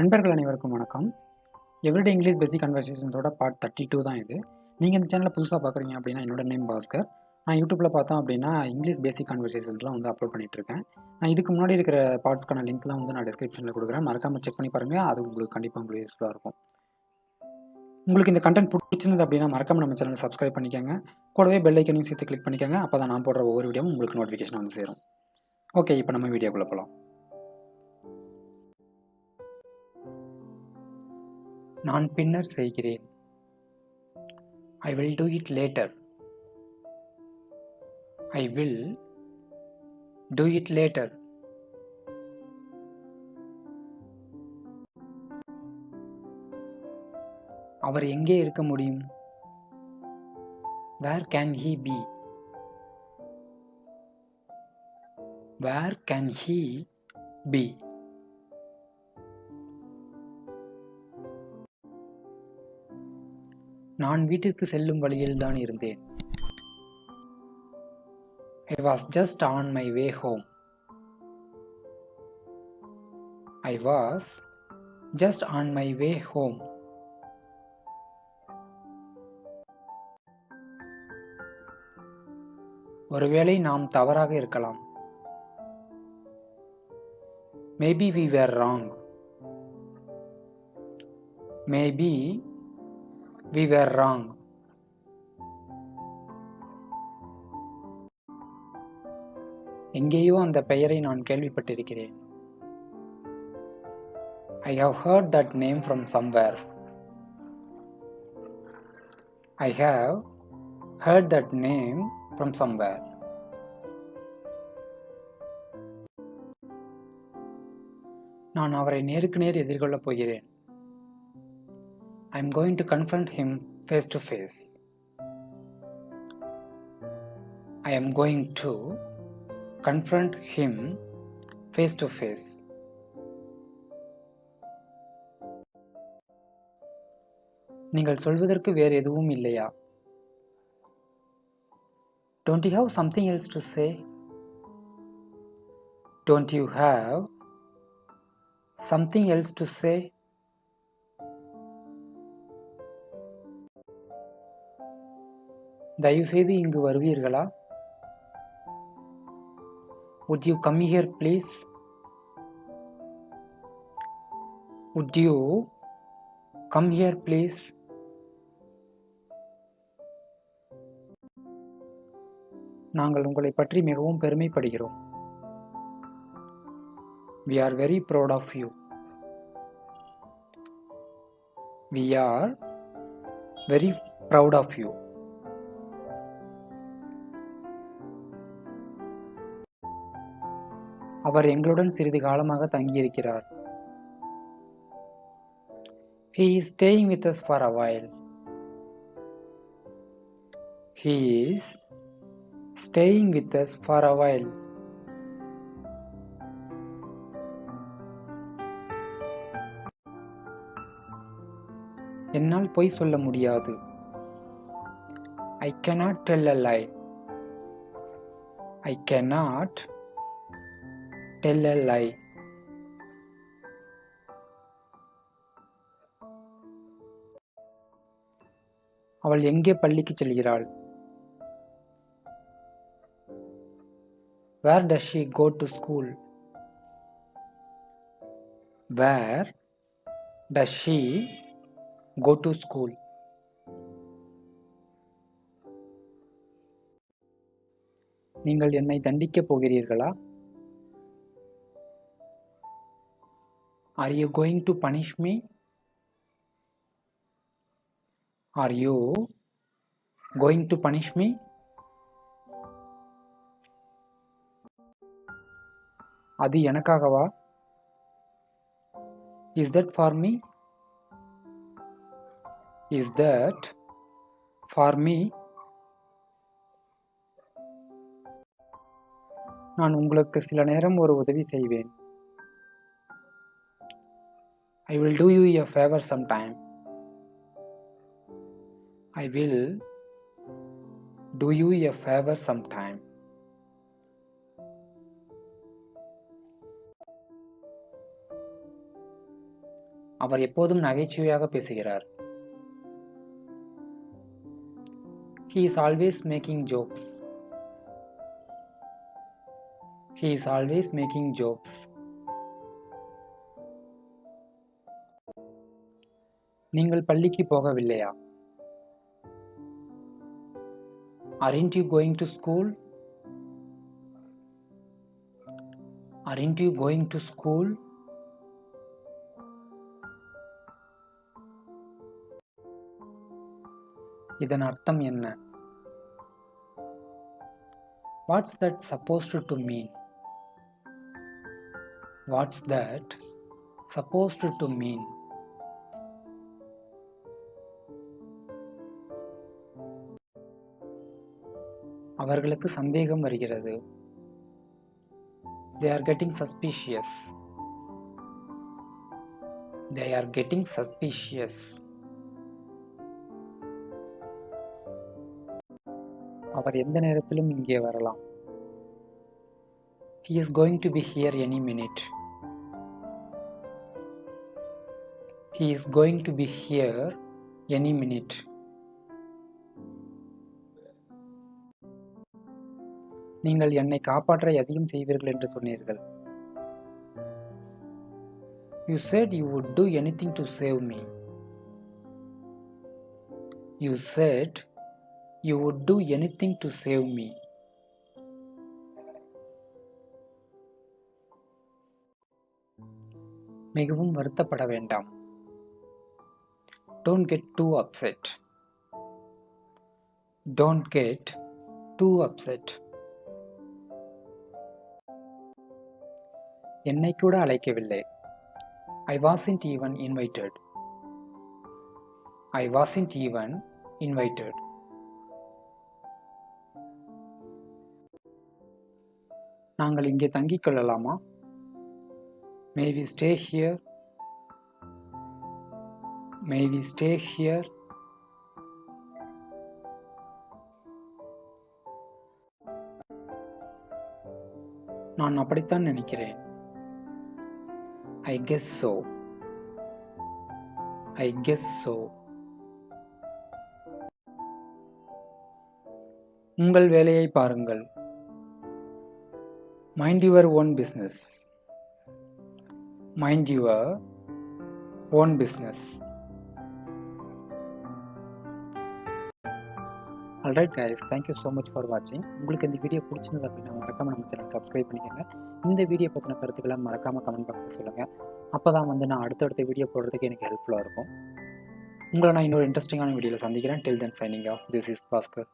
நண்பர்கள் அனைவருக்கும் வணக்கம். எவ்ரிடே இங்கிலீஷ் பேசிக் கன்வர்சேஷன்ஸோட பார்ட் தேர்ட்டி டூ தான் இது. நீங்கள் இந்த சேனலை புதுசாக பார்க்குறீங்க அப்படின்னா என்னோட நேம் பாஸ்கர். நான் யூடியூப்பில் பார்த்தோம் அப்படின்னா இங்கிலீஷ் பேசிக் கன்வர்சேஷன்ஸ்லாம் வந்து அப்லோட் பண்ணிகிட்ருக்கேன் நான் இதுக்கு முன்னாடி இருக்கிற பார்ட்ஸ்க்கான லிங்க்ஸ்லாம் வந்து நான் டிஸ்கிரிப்ஷனில் கொடுக்குறேன். மறக்காமல் செக் பண்ணி பாருங்கள் அது உங்களுக்கு கண்டிப்பாக உங்களுக்கு யூஸ்ஃபுல்லாக இருக்கும். உங்களுக்கு இந்த கண்டென்ட் பிடிச்சிருந்தது அப்படின்னா மறக்காம நம்ம சேனலை சப்ஸ்கிரைப் பண்ணிக்கோங்க. கூடவே பெல் ஐக்கனையும் சேர்த்து கிளிக் பண்ணிக்கோங்க. அப்போ தான் நான் போடுற ஒவ்வொரு வீடியோவும் உங்களுக்கு நோட்டிஃபிகேஷன் வந்து சேரும். ஓகே இப்போ நம்ம வீடியோக்குள்ளே போகலாம் நான் பின்னர் செய்கிறேன். I will do it later I will do it later அவர் எங்கே இருக்க முடியும்? Where can he be where can he be நான் வீட்டிற்கு செல்லும் வழியில் தான் இருந்தேன். I was just on my way home I was just on my way home ஒருவேளை நாம் தவறாக இருக்கலாம். Maybe we were wrong maybe we were wrong எங்கேயோ அந்த பெயரை நான் கேள்விப்பட்டிருக்கிறேன். I have heard that name from somewhere I have heard that name from somewhere நான் அவரை நேருக்கு நேர் எதிர்கொள்ளப் போகிறேன். I am going to confront him face to face. I am going to confront him face to face. நீங்கள் சொல்வதற்கு வேறு எதுவும் இல்லையா don't you have something else to say don't you have something else to say தயவுசெய்து இங்கு வருவீர்களா would you come here please would you come here please நாங்கள் உங்களை பற்றி மிகவும் பெருமைப்படுகிறோம் we are very proud of you we are very proud of you அவர் எங்களுடன் சிறிது காலமாக தங்கியிருக்கிறார் he is staying with us for a while he is staying with us for a while என்னால் பொய் சொல்ல முடியாது I cannot tell a lie I cannot tell a lie. அவள் எங்கே பள்ளிக்கு செல்கிறாள்? Where does she go to school where does she go to school நீங்கள் என்னை தண்டிக்கப் போகிறீர்களா? Are you going to punish me? Are you going to punish me? அது எனக்காகவா is that for me is that for me நான் உங்களுக்கு சில நேரம் ஒரு உதவி செய்வேன் I will do you a favor sometime. I will do you a favor sometime. அவர் எப்போதும் நகைச்சுவையாக பேசுகிறார் he is always making jokes he is always making jokes நீங்கள் பள்ளிக்கு போகவில்லையா? Aren't you going to school Aren't you going to school இதன் அர்த்தம் என்ன? What's that supposed to mean what's that supposed to mean அவர்களுக்கு சந்தேகம் வருகிறது. They are getting suspicious they are getting suspicious அவர் எந்த நேரத்திலும் இங்கே வரலாம். He is going to be here any minute he is going to be here any minute நீங்கள் என்னை காப்பாற்ற எதையும் செய்வீர்கள் என்று சொன்னீர்கள். You said you would do anything to save me you said you would do anything to save me மிகவும் வருத்தப்பட வேண்டாம். Don't get too upset don't get too upset என்னை கூட அழைக்கவில்லை. I wasn't even invited I wasn't even invited நாங்கள் இங்கே தங்கிக் கொள்ளலாமா? May we stay here may we stay here நான் அப்படித்தான் நினைக்கிறேன். I guess so. I guess so. உங்கள் வேலையை பாருங்கள். Mind your own business mind your own business alright guys thank you so much for வாட்சிங் உங்களுக்கு இந்த வீடியோ பிடிச்சிருந்தது அப்படின்னா மறக்காமல் நம்ம சேனல் சப்ஸ்கிரைப் பண்ணிக்கோங்க. இந்த வீடியோ பற்றின கருத்துக்களை மறக்காமல் கமெண்ட் பாக்ஸில் சொல்லுங்கள் அப்போ தான் வந்து நான் அடுத்தடுத்த வீடியோ போடுறதுக்கு எனக்கு ஹெல்ப்ஃபுல்லாக இருக்கும். உங்களை நான் இன்னொரு இன்ட்ரெஸ்டிங்கான வீடியோவில் சந்திக்கிறேன். Till then signing off this is Bhaskar